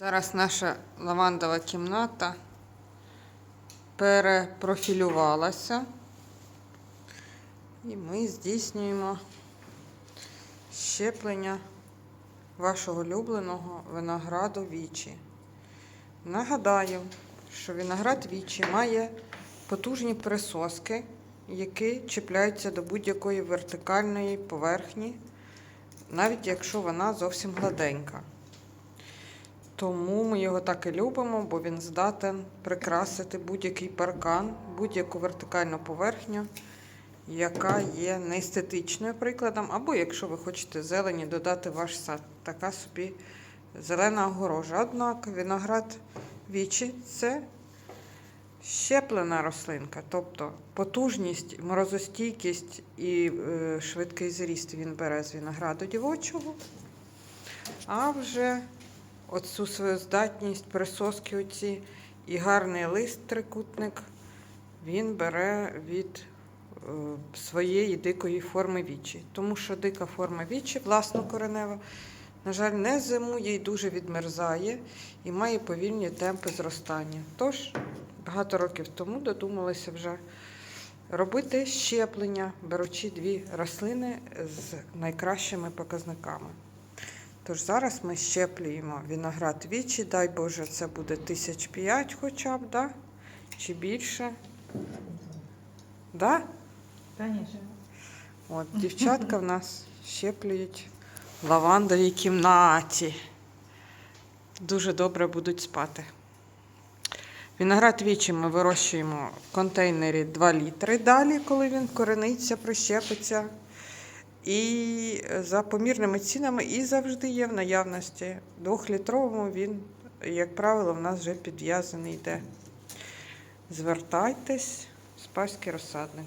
Зараз наша лавандова кімната перепрофілювалася. І ми здійснюємо щеплення вашого улюбленого винограду вічі. Нагадаю, що виноград вічі має потужні присоски, які чіпляються до будь-якої вертикальної поверхні, навіть якщо вона зовсім гладенька. Тому ми його так і любимо, бо він здатен прикрасити будь-який паркан, будь-яку вертикальну поверхню, яка є неестетичною прикладом, або якщо ви хочете зелені додати ваш сад, така собі зелена огорожа. Однак виноград вічі це щеплена рослинка, тобто потужність, морозостійкість і е, швидкий зріст він бере з винограду дівочого. А вже оцю свою здатність, присоски оці і гарний лист трикутник він бере від е, своєї дикої форми вічі. Тому що дика форма вічі, власнокоренева, на жаль, не зимує і дуже відмерзає і має повільні темпи зростання. Тож, багато років тому додумалися вже робити щеплення, беручи дві рослини з найкращими показниками. Тож зараз ми щеплюємо виноград вічі, дай Боже, це буде тисяч п'ять хоча б, да? чи більше. Да? Конечно. От, дівчатка в нас щеплюють в лавандовій кімнаті. Дуже добре будуть спати. Виноград вічі ми вирощуємо в контейнері 2 літри далі, коли він корениться, прищепиться. І за помірними цінами і завжди є в наявності. Двохлітровому він, як правило, в нас вже підв'язаний йде. Звертайтесь, спаський розсадник.